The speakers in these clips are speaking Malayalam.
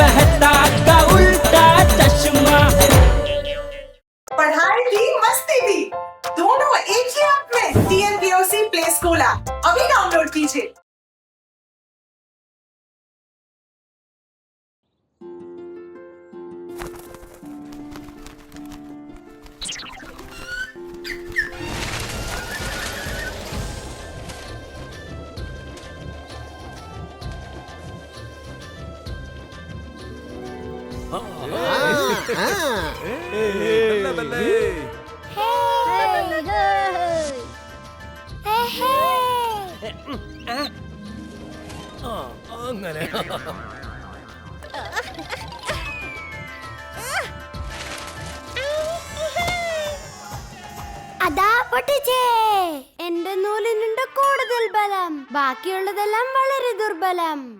मेहता का उल्टा चश्मा। पढ़ाई भी मस्ती भी। दोनों एक ही ऐप में टीएनपीओसी प्ले स्कूल ऐप अभी डाउनलोड कीजिए। അങ്ങനെ അതാ പൊട്ടിച്ചേ. എന്റെ നൂലിനുണ്ട് കൂടുതൽ ബലം. ബാക്കിയുള്ളതെല്ലാം വളരെ ദുർബലം.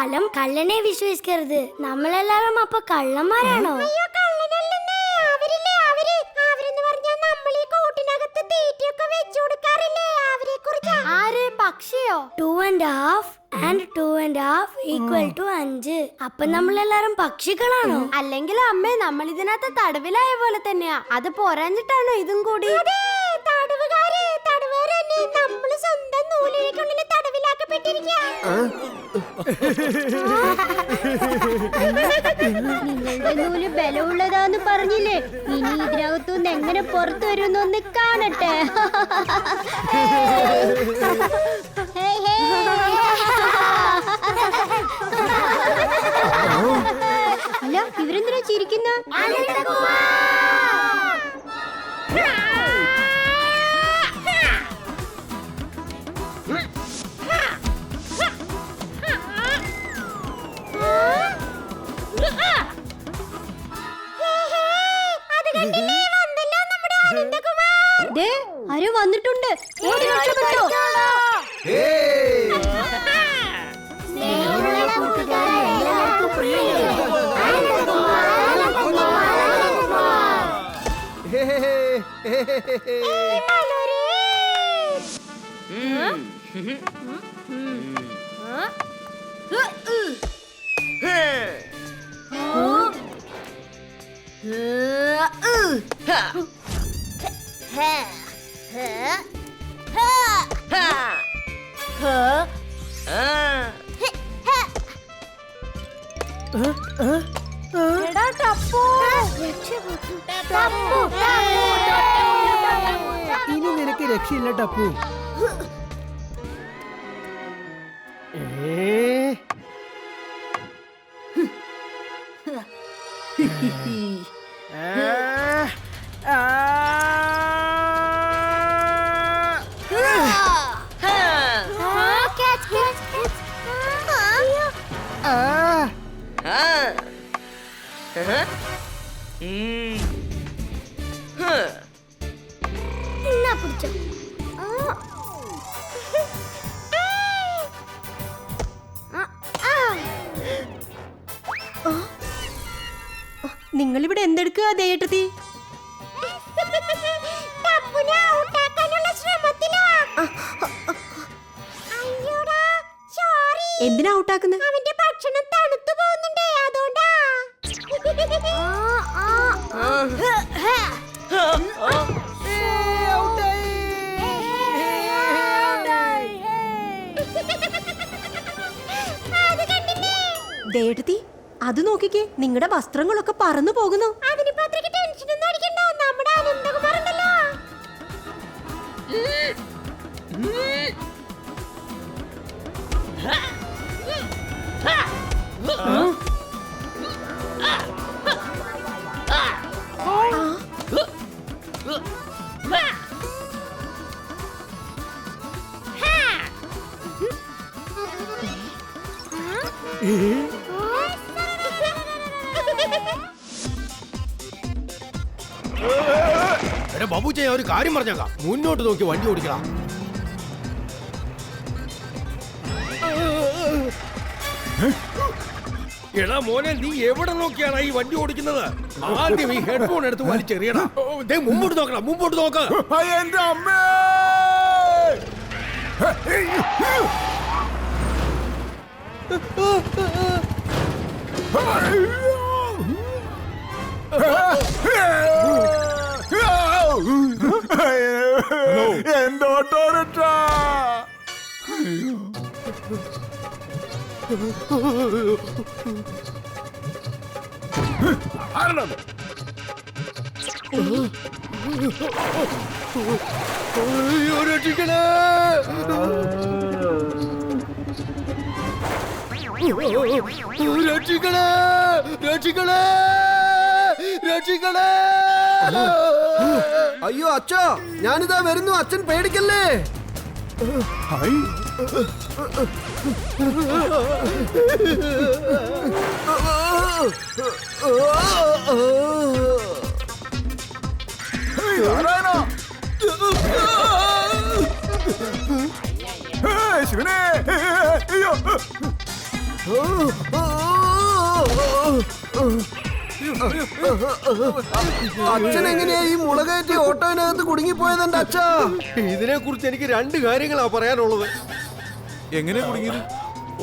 വിശ്വസിച്ചാലും കള്ളനെ വിശ്വസിക്കരുത്. നമ്മളെല്ലാരും അപ്പൊ കള്ളന്മാരാണോ? ആര്? പക്ഷിയോ? Two and half and two and half equal to അഞ്ച്. അപ്പൊ നമ്മളെല്ലാരും പക്ഷികളാണോ? അല്ലെങ്കിൽ അമ്മേ നമ്മൾ ഇതിനകത്ത് തടവിലായ പോലെ തന്നെയാ. അത് പോരാഞ്ഞിട്ടാണോ ഇതും കൂടി? നിങ്ങളുടെ നൂൽ ബലമുള്ളതാന്ന് പറഞ്ഞില്ലേ? ഇനി ഇതിനകത്തുനിന്ന് എങ്ങനെ പുറത്തു വരുന്നൊന്ന് കാണട്ടെ. അല്ല ഇവരെന്തിനാ ചിരിക്കുന്ന? എടാ ടപ്പു ടപ്പു ഇനി നിനക്ക് രക്ഷയില്ല ടപ്പു ഏ ആ, എന്നാ പിടിച്ചോ നിങ്ങൾ ഇവിടെ എന്തെടുക്കുക ദേട്ടത്തി എന്തിനാ ഔട്ടാക്കുന്നത് ദേട്ടത്തി അത് നോക്കിക്കേ നിങ്ങളുടെ വസ്ത്രങ്ങളൊക്കെ പറന്നു പോകുന്നു. എടാ ബാബുജി ഞാൻ ഒരു കാര്യം പറഞ്ഞേക്കാം മുന്നോട്ട് നോക്കി വണ്ടി ഓടിക്കണം എടാ മോനെ നീ എവിടെ നോക്കിയാണ് ഈ വണ്ടി ഓടിക്കുന്നത് ആദ്യം ഈ ഹെഡ്ഫോൺ എടുത്ത് ദേ മുമ്പോട്ട് നോക്കണം മുമ്പോട്ട് നോക്ക് എന്റെ അമ്മേ എന്റെ ഓട്ടോറിക്ഷ. ആരണത് രക്ഷിക്കണേ രക്ഷിക്കണേ രക്ഷിക്കണേ രക്ഷിക്കണേ അയ്യോ അച്ഛാ ഞാനിതാ വരുന്നു. അച്ഛൻ പേടിക്കല്ലേ? ശിവനേ. അയ്യോ. അച്ഛൻ എങ്ങനെയാ ഈ മുളകയറ്റി ഓട്ടോയിനകത്ത് കുടുങ്ങിപ്പോയത് എന്റെ അച്ഛാ? ഇതിനെ കുറിച്ച് എനിക്ക് രണ്ട് കാര്യങ്ങളാ പറയാനുള്ളത്. എങ്ങനെ കുടുങ്ങിയത്?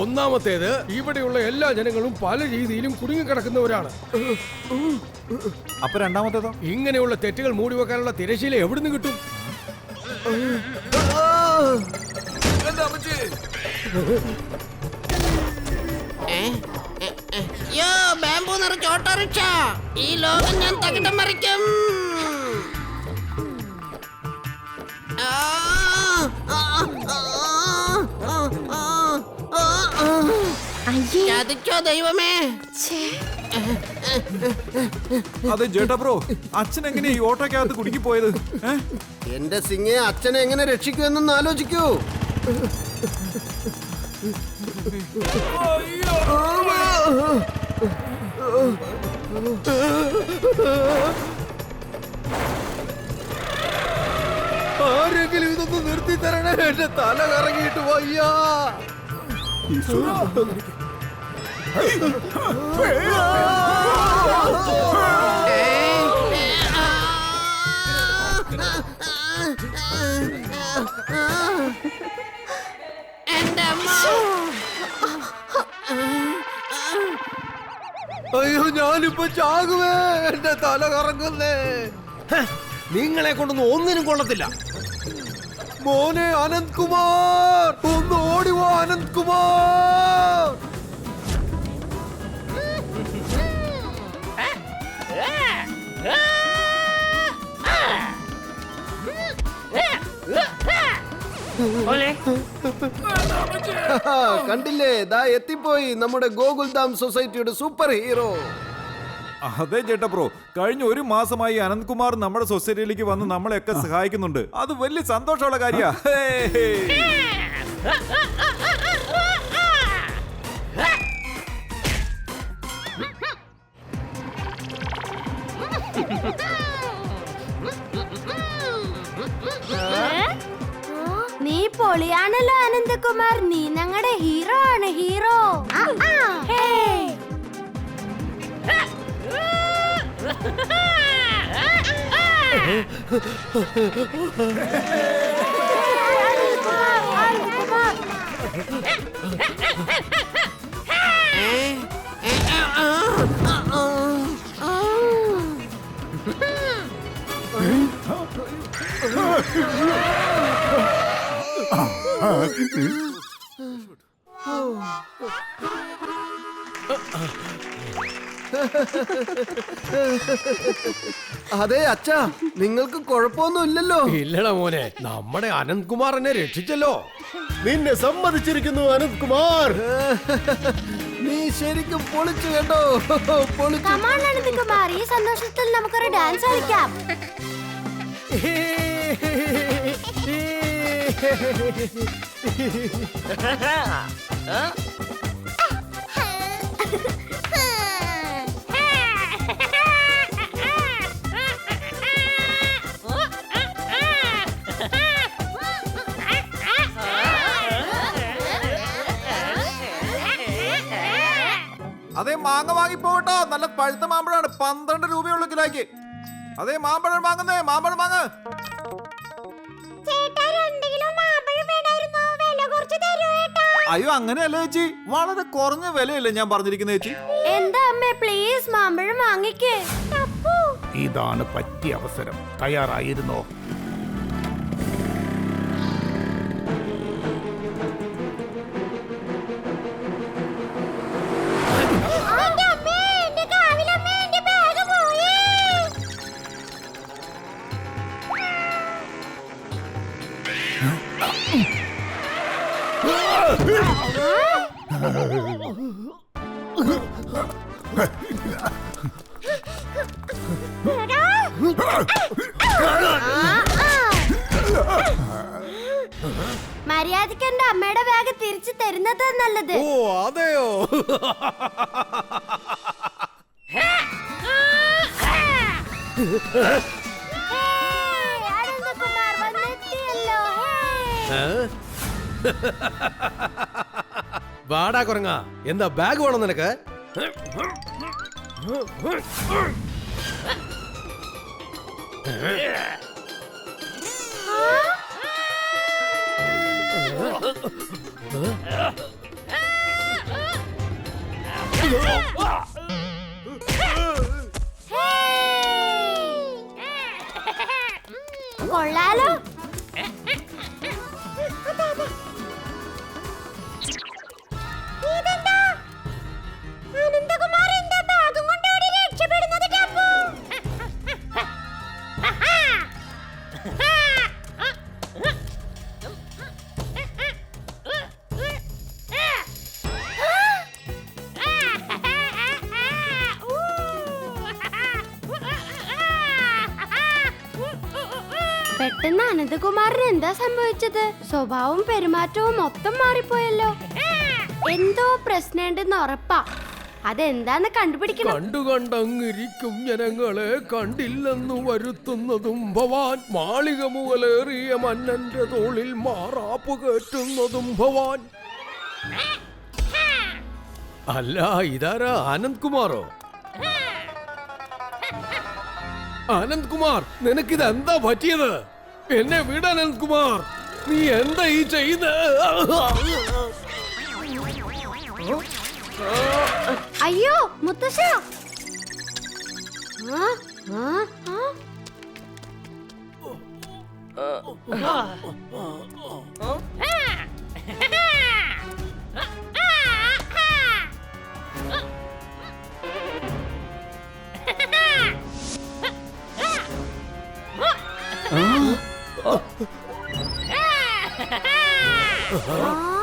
ഒന്നാമത്തേത് ഇവിടെയുള്ള എല്ലാ ജനങ്ങളും പല രീതിയിലും കുടുങ്ങിക്കിടക്കുന്നവരാണ്. അപ്പൊ രണ്ടാമത്തേതോ? ഇങ്ങനെയുള്ള തെറ്റുകൾ മൂടി വെക്കാനുള്ള തിരശീല എവിടുന്ന് കിട്ടും? യോ ബാംബു നിറച്ച ഓട്ടോറിക്ഷ. ഈ ലോകം ഞാൻ തകിടം മറിക്കും. ആ, ആ, ആ, ആ, ആ, ആ, ആ. ചതിച്ചോ ദൈവമേ. അതെ ജേട്ടാ ബ്രോ അച്ഛൻ എങ്ങനെയാ ഈ ഓട്ടോക്കകത്ത് കുടുക്കി പോയത് എന്റെ സിംഗെ അച്ഛനെ എങ്ങനെ രക്ഷിക്കൂ എന്നൊന്ന് ആലോചിക്കൂ ആരെങ്കിലും ഇതൊന്ന് നിർത്തി തരണേ. എന്റെ തല കറങ്ങിയിട്ട് വയ്യാ. എന്റെ അമ്മ. അയ്യോ ഞാനിപ്പോ ചാകുവേ. എന്റെ തല കറങ്ങുന്നേ. നിങ്ങളെ കൊണ്ടൊന്നും ഒന്നിനും കൊള്ളത്തില്ല. മോനെ അനന്ത് കുമാർ ഒന്ന് ഓടിവോ അനന്ത് കുമാർ കണ്ടില്ലേ? ദാ എത്തിപ്പോയി നമ്മുടെ ഗോകുൽധാം സൊസൈറ്റിയുടെ സൂപ്പർ ഹീറോ. അതെ ചേട്ടാ ബ്രോ. കഴിഞ്ഞ ഒരു മാസമായി അനന്ത്കുമാർ നമ്മുടെ സൊസൈറ്റിയിലേക്ക് വന്ന് നമ്മളെയൊക്കെ സഹായിക്കുന്നുണ്ട്. അത് വലിയ സന്തോഷമുള്ള കാര്യാ. പൊളിയാണല്ലോ അനന്തകുമാർ. നീ ഞങ്ങളുടെ ഹീറോ ആണ് ഹീറോ. ഹേ. അനന്തകുമാർ, അനന്തകുമാർ. അതെ അച്ഛാ. നിങ്ങൾക്ക് കുഴപ്പമൊന്നും ഇല്ലല്ലോ. ഇല്ലടാ മോനെ. നമ്മുടെ അനന്ത് കുമാർ എന്നെ രക്ഷിച്ചല്ലോ. നിന്നെ സമ്മതിച്ചിരിക്കുന്നു അനന്ത് കുമാർ. നീ ശരിക്കും പൊളിച്ചു കേട്ടോ. പൊളിച്ചു. ഈ സന്തോഷത്തിൽ നമുക്കൊരു ഡാൻസ് കളിക്കാം. അതെ മാങ്ങ വാങ്ങിപ്പോട്ടോ നല്ല പഴുത്ത മാമ്പഴാണ് പന്ത്രണ്ട് രൂപയുള്ള കിലോയ്ക്ക്. അതെ മാമ്പഴം വാങ്ങുന്നേ മാമ്പഴം വാങ്ങ. അയ്യോ അങ്ങനെയല്ല ചേച്ചി? വളരെ കുറഞ്ഞ വിലയല്ലേ ഞാൻ പറഞ്ഞിരിക്കുന്നത് ചേച്ചി. എന്താ അമ്മേ പ്ലീസ് മാമ്പഴം വാങ്ങിക്കേ. ഇതാണ് പറ്റിയ അവസരം. തയ്യാറായിരുന്നോ? എന്റെ മര്യാദയ്ക്ക് എന്റെ അമ്മയുടെ ബാഗ് തിരിച്ചു തരുന്നത് നല്ലത് ഓ അതെയോ ഹേ അനന്തകുമാർ വന്നെത്തിയല്ലോ ഹേയ്. വാടാ കുറങ്ങ എന്താ ബാഗ് വേണം നിനക്ക്? കൊള്ളാലോ. പെട്ടെന്ന് അനന്തകുമാറിന് എന്താ സംഭവിച്ചത്? സ്വഭാവവും പെരുമാറ്റവും മൊത്തം മാറിപ്പോയല്ലോ. എന്തോ പ്രശ്നമുണ്ടെന്ന് ഉറപ്പാ. അതെന്താന്ന് കണ്ടുപിടിക്കണം. കണ്ടു കണ്ടങ്ങിരിക്കും ജനങ്ങളെ കണ്ടില്ലെന്നു വരുത്തുന്നതും ഭവാൻ മാളിക മുകളേറിയ മന്നന്റെ തോളിൽ മാറാപ്പ് കേറ്റുന്നതും ഭവാൻ. അല്ല ഇതാരാ? ആനന്ദ് കുമാറോ ആനന്ദ് കുമാർ നിനക്കിത് എന്താ പറ്റിയത്? എന്നെ വിട അനന്ത് കുമാർ. നീ എന്താ ഈ ചെയ്ത്? അയ്യോ മുത്തശ്ശ. ആ, ആ, ആ. 啊！啊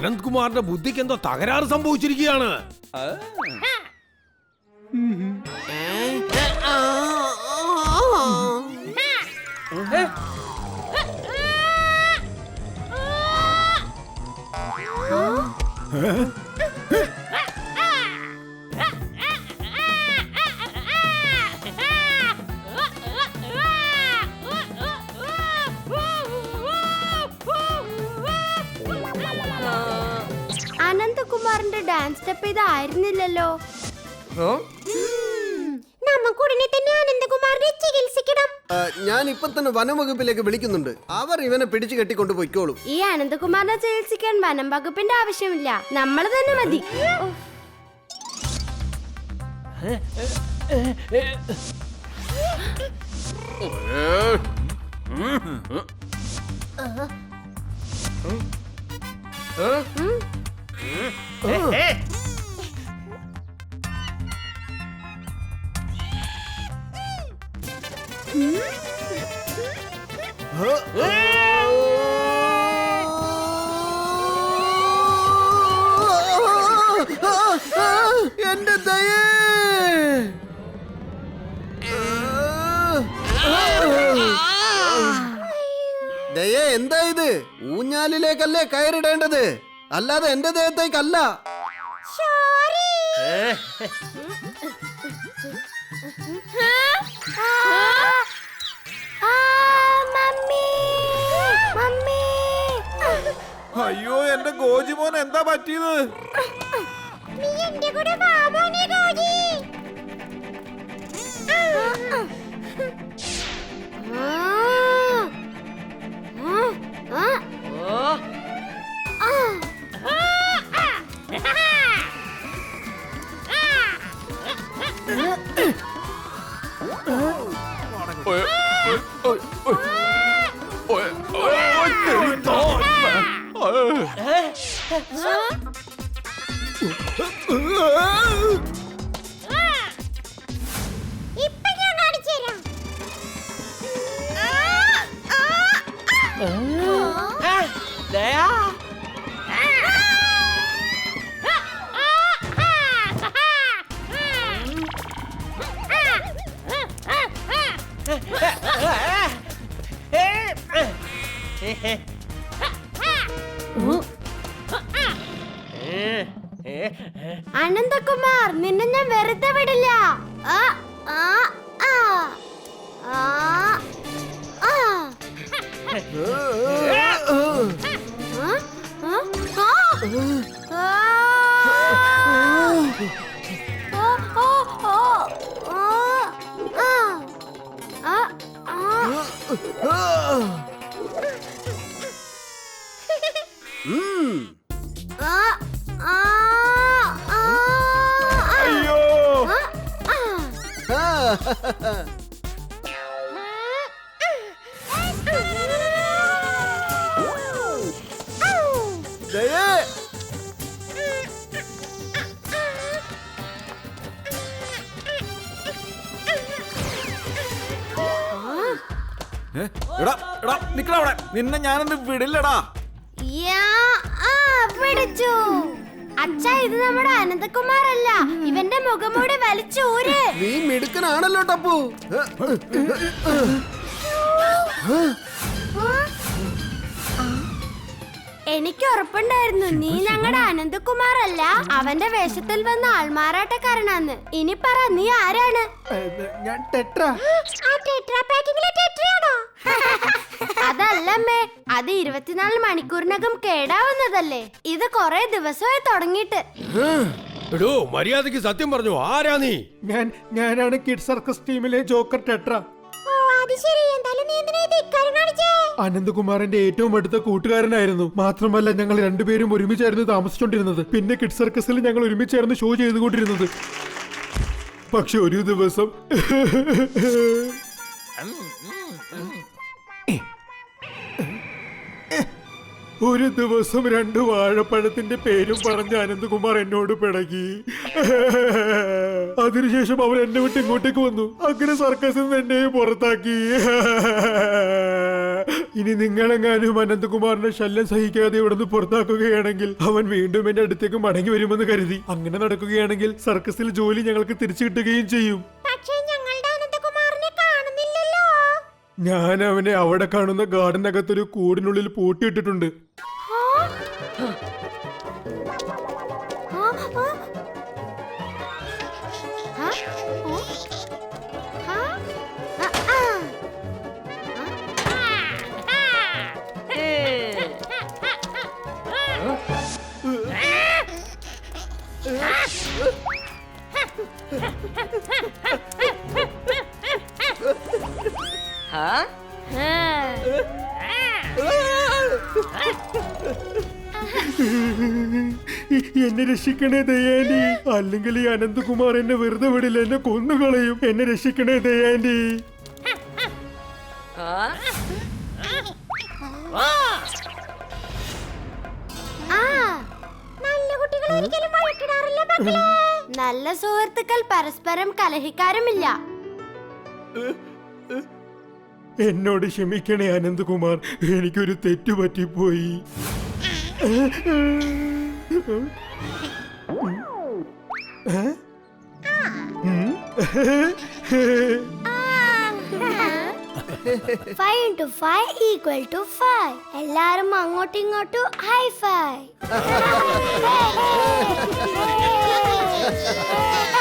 അനന്ത് കുമാറിന്റെ ബുദ്ധിക്ക് എന്തോ തകരാറ് സംഭവിച്ചിരിക്കുകയാണ്. അനന്തകുമാറിന്റെ നമുക്കുടനെ തന്നെ അനന്തകുമാറിനെ ചികിത്സിക്കണം. ഞാൻ ഇപ്പൊ തന്നെ വനംവകുപ്പിലേക്ക് വിളിക്കുന്നുണ്ട്. അവർ ഇവനെ പിടിച്ചു കെട്ടിക്കൊണ്ട് പൊയ്ക്കോളും. ഈ അനന്തകുമാറിനെ ചികിത്സിക്കാൻ വനം വകുപ്പിന്റെ ആവശ്യമില്ല. നമ്മൾ തന്നെ മതി. ഉഫ്. എന്റെ ദയേ! ദയേ എന്താ ഇത്? ഊഞ്ഞാലിലേക്കല്ലേ കയറിടേണ്ടത്? അല്ലാതെ എന്റെ ദേഹത്തേക്കല്ല അയ്യോ എന്റെ ഗോജിമോൻ എന്താ പറ്റിയത്? നീ oh, കൂടെ ബാബാനെ കോജി ഇപ്പൊ ഞാൻ കാണിച്ചു തരാം ദയാ അനന്തകുമാർ നിന്നെ ഞാൻ വെറുതെ വിടില്ല ആ, ആ, ആ. ആ, നിന്നെ ഞാൻ വെറുതെ വിടില്ല. ഓ, എടാ എടാ അവിടെ. നിന്നെ ഞാനൊന്ന് വിടില്ലടാ. ആ, പിടിച്ചു അച്ഛ ഇത് നമ്മുടെ അനന്തകുമാർ അല്ല ഇവന്റെ മുഖമൂടി വലിച്ചൂര് നീ മിടുക്കനാണല്ലോ ടപ്പു. എനിക്ക് ഉറപ്പുണ്ടായിരുന്നു. നീ ഞങ്ങളുടെ അനന്തകുമാർ അല്ല അവന്റെ വേഷത്തിൽ വന്ന ആൾമാറാട്ടക്കാരനാന്ന്. ഇനി പറ നീ ആരാണ്? ഞാൻ ടെട്ര. അതല്ലമ്മേ അത് ഇരുപത്തിനാല് മണിക്കൂറിനകം കേടാവുന്നതല്ലേ. ഇത് കൊറേ ദിവസമായി തുടങ്ങിട്ട് എടോ മര്യാദയ്ക്ക് സത്യം പറഞ്ഞു ആരാ നീ? ഞാൻ ഞാനാണ് കിഡ് സർക്കസ് ടീമിലെ ജോക്കർ ടെട്ര. നീ അനന്തകുമാറിന്റെ ഏറ്റവും അടുത്ത കൂട്ടുകാരനായിരുന്നു. മാത്രമല്ല ഞങ്ങൾ രണ്ടുപേരും ഒരുമിച്ചായിരുന്നു താമസിച്ചോണ്ടിരുന്നത്. പിന്നെ കിഡ് സർക്കസിൽ ഞങ്ങൾ ഒരുമിച്ചായിരുന്നു ഷോ ചെയ്തുകൊണ്ടിരുന്നത്. പക്ഷെ ഒരു ദിവസം ഒരു ദിവസം രണ്ട് വാഴപ്പഴത്തിന്റെ പേരും പറഞ്ഞ് അനന്തകുമാർ എന്നോട് പിടങ്ങി അതിനുശേഷം അവർ എന്നെ വിട്ട് ഇങ്ങോട്ടേക്ക് വന്നു. അങ്ങനെ സർക്കസിൽ നിന്ന് എന്നെ പുറത്താക്കി. ഇനി നിങ്ങളെങ്ങാനും അനന്തകുമാറിന്റെ ശല്യം സഹിക്കാതെ ഇവിടുന്ന് പുറത്താക്കുകയാണെങ്കിൽ അവൻ വീണ്ടും എന്റെ അടുത്തേക്ക് മടങ്ങി വരുമെന്ന് കരുതി. അങ്ങനെ നടക്കുകയാണെങ്കിൽ സർക്കസിൽ ജോലി ഞങ്ങൾക്ക് തിരിച്ചു കിട്ടുകയും ചെയ്യും. ഞാൻ അവനെ അവിടെ കാണുന്ന ഗാർഡനകത്തൊരു കൂടിനുള്ളിൽ പൂട്ടിയിട്ടിട്ടുണ്ട്. Oops. രക്ഷിക്കണേ ദയാൻഡി അല്ലെങ്കിൽ ഈ അനന്തകുമാർ എന്നെ വെറുതെ വിടില്ല എന്നെ കൊന്നുകളയും. എന്നെ രക്ഷിക്കണേ ദയാൻഡി ആ, നല്ല കുട്ടികൾ ഒരിക്കലും വഴക്കിടാറില്ല മക്കളെ. നല്ല സുഹൃത്തുക്കൾ പരസ്പരം കലഹിക്കാറുമില്ല എന്നോട് ക്ഷമിക്കണേ അനന്തകുമാർ. എനിക്കൊരു തെറ്റുപറ്റിപ്പോയി. 嗯。five into five equal to five. എല്ലാരും അങ്ങോട്ടും ഇങ്ങോട്ടും ഹൈ ഫൈവ്